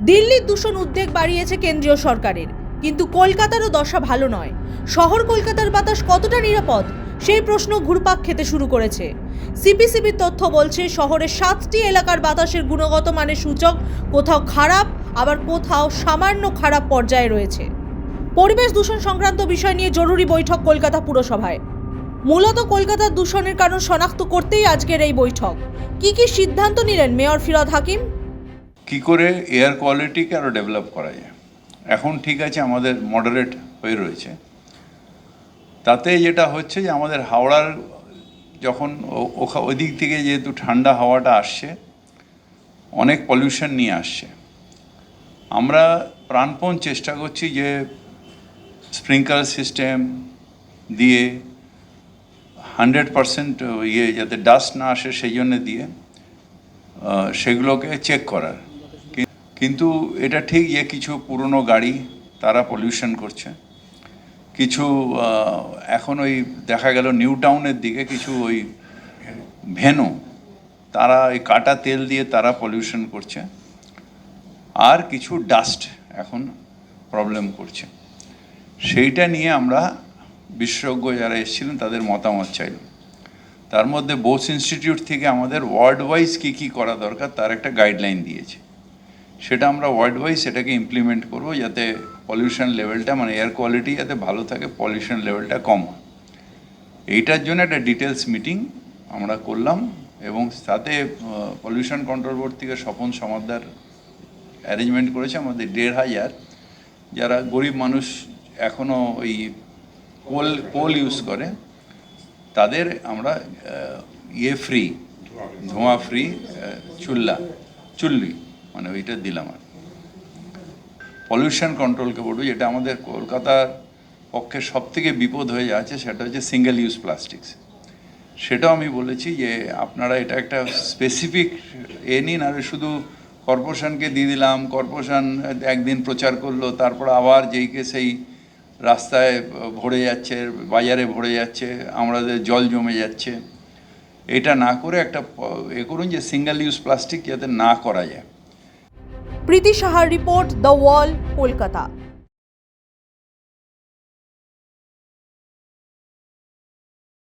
দিল্লির দূষণ উদ্বেগ বাড়িয়েছে কেন্দ্রীয় সরকারের। কিন্তু কলকাতারও দশা ভালো নয়। শহর কলকাতার বাতাস কতটা নিরাপদ, সেই প্রশ্ন ঘুরপাক খেতে শুরু করেছে। সিপিসিবির তথ্য বলছে, শহরের সাতটি এলাকার বাতাসের গুণগত মানের সূচক কোথাও খারাপ, আবার কোথাও সামান্য খারাপ পর্যায়ে রয়েছে। পরিবেশ দূষণ সংক্রান্ত বিষয় নিয়ে জরুরি বৈঠক কলকাতা পুরসভায়। মূলত কলকাতার দূষণের কারণ শনাক্ত করতেই আজকের এই বৈঠক। কি কি সিদ্ধান্ত নিলেন মেয়র ফিরদ হাকিম? কি করে এয়ার কোয়ালিটিকে আরও ডেভেলপ করা যায়। এখন ঠিক আছে, আমাদের মডারেট হয়ে রয়েছে। তাতে যেটা হচ্ছে যে, আমাদের হাওড়ার যখন ওখা ওই দিক থেকে যেহেতু ঠান্ডা হাওয়াটা আসছে, অনেক পলিউশন নিয়ে আসছে। আমরা প্রাণপণ চেষ্টা করছি যে স্প্রিঙ্কলার সিস্টেম দিয়ে হান্ড্রেড পারসেন্ট ইয়ে যাতে ডাস্ট না আসে, সেই জন্য দিয়ে সেগুলোকে চেক করার। কিন্তু এটা ঠিক যে কিছু পুরনো গাড়ি তারা পলিউশন করছে। কিছু এখন ওই দেখা গেল নিউ টাউনের দিকে কিছু ওই ভেনু, তারা ওই কাটা তেল দিয়ে তারা পলিউশন করছে। আর কিছু ডাস্ট এখন প্রবলেম করছে। সেইটা নিয়ে আমরা বিশেষজ্ঞ যারা এসেছিলেন তাদের মতামত চাইলাম তার মধ্যে বোস ইনস্টিটিউট থেকে আমাদের ওয়ার্ড ওয়াইজ কী কী করা দরকার তার একটা গাইডলাইন দিয়েছে। সেটা আমরা ওয়ার্ড ওয়াইজ সেটাকে ইমপ্লিমেন্ট করব যাতে পলিউশন লেভেলটা মানে এয়ার কোয়ালিটি যাতে ভালো থাকে পলিউশন লেভেলটা কম এইটার জন্য একটা ডিটেলস মিটিং আমরা করলাম এবং তাতে পলিউশন কন্ট্রোল বোর্ড থেকে স্বপন সমাদার অ্যারেঞ্জমেন্ট করেছে আমাদের দেড় হাজার। যারা গরিব মানুষ এখনও ওই কোল কোল ইউজ করে, তাদের আমরা ইয়ে ফ্রি ধোঁয়া ফ্রি চুল্লা, চুল্লি। মানে ওইটা দিলাম আর পলিউশন কন্ট্রোলকে বলব, যেটা আমাদের কলকাতার পক্ষে সব থেকে বিপদ হয়ে যাচ্ছে, সেটা হচ্ছে সিঙ্গেল ইউজ প্লাস্টিক্স সেটাও আমি বলেছি যে আপনারা এটা একটা স্পেসিফিক এ নিন, আর শুধু কর্পোরেশনকে দিয়ে দিলাম, কর্পোরেশন একদিন প্রচার করল, তারপর আবার যেইকে সেই রাস্তায় ভরে যাচ্ছে, বাজারে ভরে যাচ্ছে, আমাদের জল জমে যাচ্ছে। এটা না করে একটা এ করুন যে সিঙ্গেল ইউজ প্লাস্টিক যাতে না করা যায়। প্রীতি সাহার রিপোর্ট দ্য ওয়াল কলকাতা